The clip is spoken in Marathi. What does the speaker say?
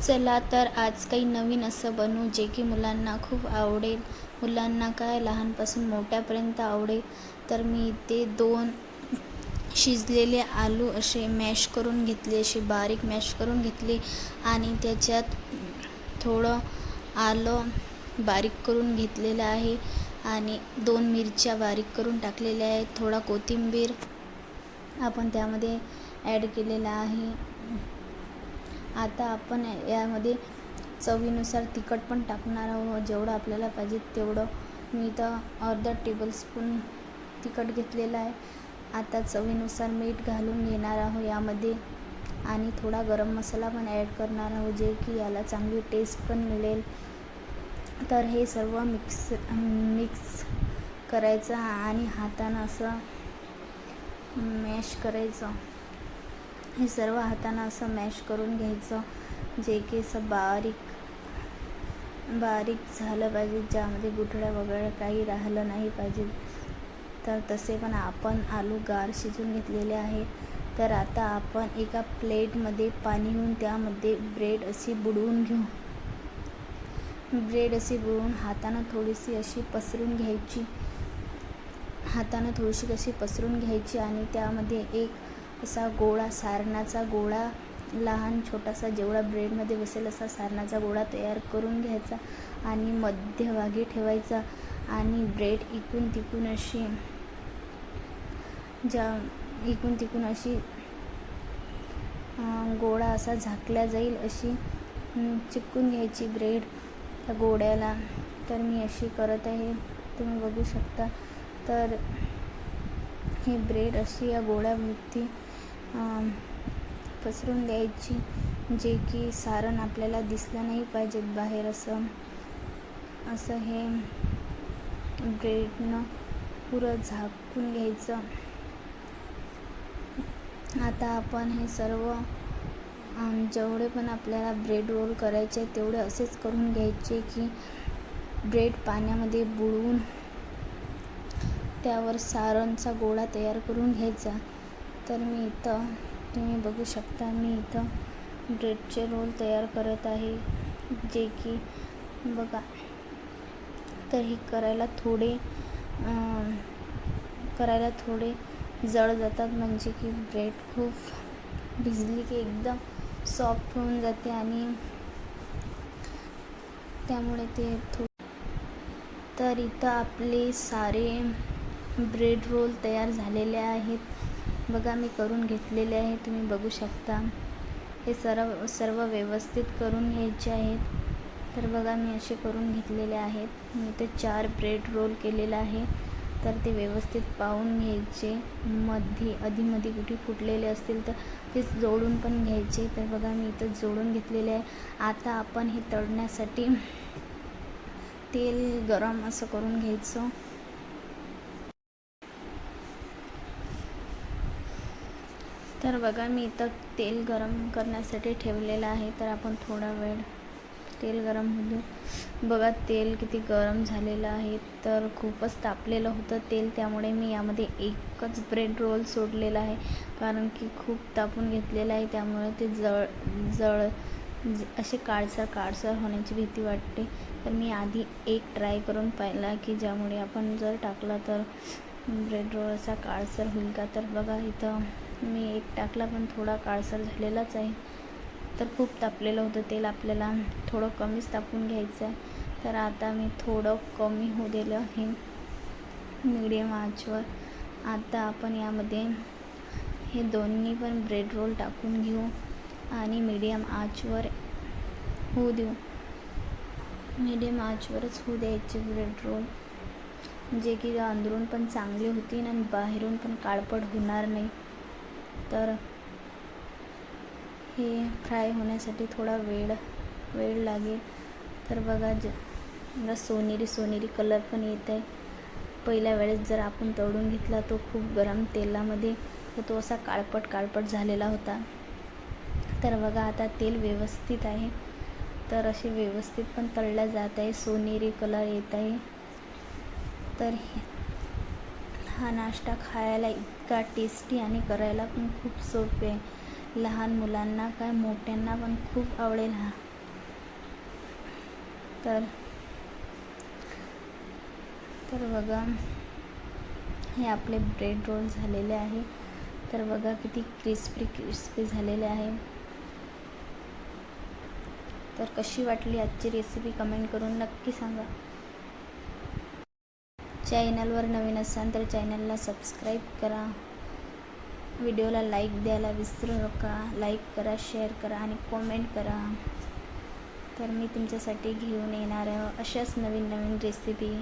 चला तर आज काही नवीन असं बनवू जे की मुलांना खूप आवडेल. मुलांना काय लहानपासून मोठ्यापर्यंत आवडेल. तर मी इथे दोन शिजलेले आलू असे मॅश करून घेतले असे बारीक मॅश करून घेतले आणि त्याच्यात थोडं आलं बारीक करून घेतलेलं आहे आणि दोन मिरच्या बारीक करून टाकलेल्या आहेत. थोडा कोथिंबीर आपण त्यामध्ये ॲड केलेला आहे. आता आपण यामध्ये चवीनुसार तिखट पण टाकणार आहोत. जेवढं आपल्याला पाहिजे तेवढं. मी इथं अर्धा टेबलस्पून तिखट घेतलेलं आहे. आता चवीनुसार मीठ घालून घेणार आहोत यामध्ये. आणि थोडा गरम मसाला पण ॲड करणार आहोत जे की याला चांगली टेस्ट पण मिळेल. तर हे सर्व मिक्स मिक्स करायचं आणि हातानं असं मॅश करायचं. हे सर्व हातानं असं मॅश करून घ्यायचं. जे की असं बारीक बारीक झालं पाहिजे ज्यामध्ये गुठळ्या वगैरे काही राहिलं नाही पाहिजे. तर तसे पण आपण आलू गार शिजून घेतलेले आहे तर आता आपण एका प्लेटमध्ये पाणी घेऊन त्यामध्ये ब्रेड अशी बुडवून घेऊ. ब्रेड अशी बुडवून हातानं थोडीशी अशी पसरून घ्यायची. हातानं थोडीशी कशी पसरून घ्यायची आणि त्यामध्ये एक असा गोळा सारणाचा गोळा लहान छोटासा जेवढा ब्रेडमध्ये बसेल असा सारणाचा गोळा तयार करून घ्यायचा आणि मध्यभागी ठेवायचा आणि ब्रेड इकून तिकून अशी ज्या इकून तिकून अशी गोळा असा झाकला जाईल अशी चिपकून घ्यायची ब्रेड त्या गोळ्याला. तर मी अशी करत आहे. तुम्ही बघू शकता. तर ही ब्रेड अशी या गोळ्याभोवती पसरून द्यायची जे की सारण आपल्याला दिसलं नाही पाहिजेत बाहेर असं. असं हे ब्रेडनं पुरं झाकून घ्यायचं. आता आपण हे सर्व जेवढे पण आपल्याला ब्रेड रोल करायचे तेवढे असेच करून घ्यायचे की ब्रेड पाण्यामध्ये बुडवून त्यावर सारणचा गोळा तयार करून घ्यायचा. तर मी इथं. तुम्ही बघू शकता मी इथं ब्रेडचे रोल तयार करत आहे. जे की बघा. तर हे करायला थोडे करायला थोडे जड जातात. म्हणजे की ब्रेड खूप भिजली की एकदम सॉफ्ट होऊन जाते आणि त्यामुळे ते थो. तर इथं आपले सारे ब्रेड रोल तयार झालेले आहेत. बघा मी करून घेतलेले आहे तुम्ही बघू शकता. हे सर्व सर्व व्यवस्थित करून घ्यायचे आहेत. तर बघा मी असे करून घेतलेले आहेत. मी ते चार ब्रेड रोल केलेलं आहे. तर ते व्यवस्थित पाहून घ्यायचे. मध्ये अधीमध्ये कुठे फुटलेले असतील तर ते जोडून पण घ्यायचे. तर बघा मी इथं जोडून घेतलेले आहे. आता आपण हे तळण्यासाठी तेल गरम असं करून घ्यायचं. तर बघा मी इथं तेल गरम करण्यासाठी ठेवलेलं आहे. तर आपण थोडा वेळ तेल गरम होऊ बघा तेल किती गरम झालेलं आहे. तर खूपच तापलेलं होतं तेल. त्यामुळे मी यामध्ये एकच ब्रेड रोल सोडलेला आहे. कारण की खूप तापून घेतलेलं आहे. त्यामुळे ते जळ जळ असे काळसर काळसर होण्याची भीती वाटते. तर मी आधी एक ट्राय करून पाहिला की ज्यामुळे आपण जर टाकला तर ब्रेड रोल असा काळसर होईल का? तर बघा इथं मी एक टाकला पण थोडा काळसर झालेलाच आहे. तर खूप तापलेलं होतं तेल आपल्याला. थोडं कमीच तापून घ्यायचं आहे. तर आता मी थोडं कमी होऊ दिलं हे मिडियम आचवर. आता आपण यामध्ये हे दोन्ही पण ब्रेड रोल टाकून घेऊ आणि मीडियम आचवर होऊ देऊ. मीडियम आचवरच होऊ द्यायचे ब्रेड रोल जे की अंदरून पण चांगले होतील आणि बाहेरून पण काळपट होणार नाही. तर हे फ्राय होण्यासाठी थोडा वेळ वेळ लागेल. तर बघा ज सोनेरी सोनेरी कलर पण येत आहे पहिल्या वेळेस जर आपण तळून घेतला तो खूप गरम तेलामध्ये तर तो असा काळपट काळपट झालेला होता. तर बघा आता तेल व्यवस्थित आहे. तर असे व्यवस्थित पण तळल्या जात आहे. सोनेरी कलर येत आहे. तर हा नाश्ता खायला इतका टेस्टी आणि करायला पण खूप सोपे आहे. लहान मुलांना काय मोठ्यांना पण खूप आवडेल हा. तर तर बघा हे आपले ब्रेड रोल झालेले आहे. तर बघा किती क्रिस्पी क्रिस्पी झालेले आहे. तर कशी वाटली आजची रेसिपी कमेंट करून नक्की सांगा. चॅनलवर नवीन असाल तर चॅनलला सबस्क्राईब करा. व्हिडिओला लाईक द्यायला विसरू नका. लाईक करा शेअर करा आणि कॉमेंट करा. तर मी तुमच्यासाठी घेऊन येणार आहे अशाच नवीन नवीन रेसिपी.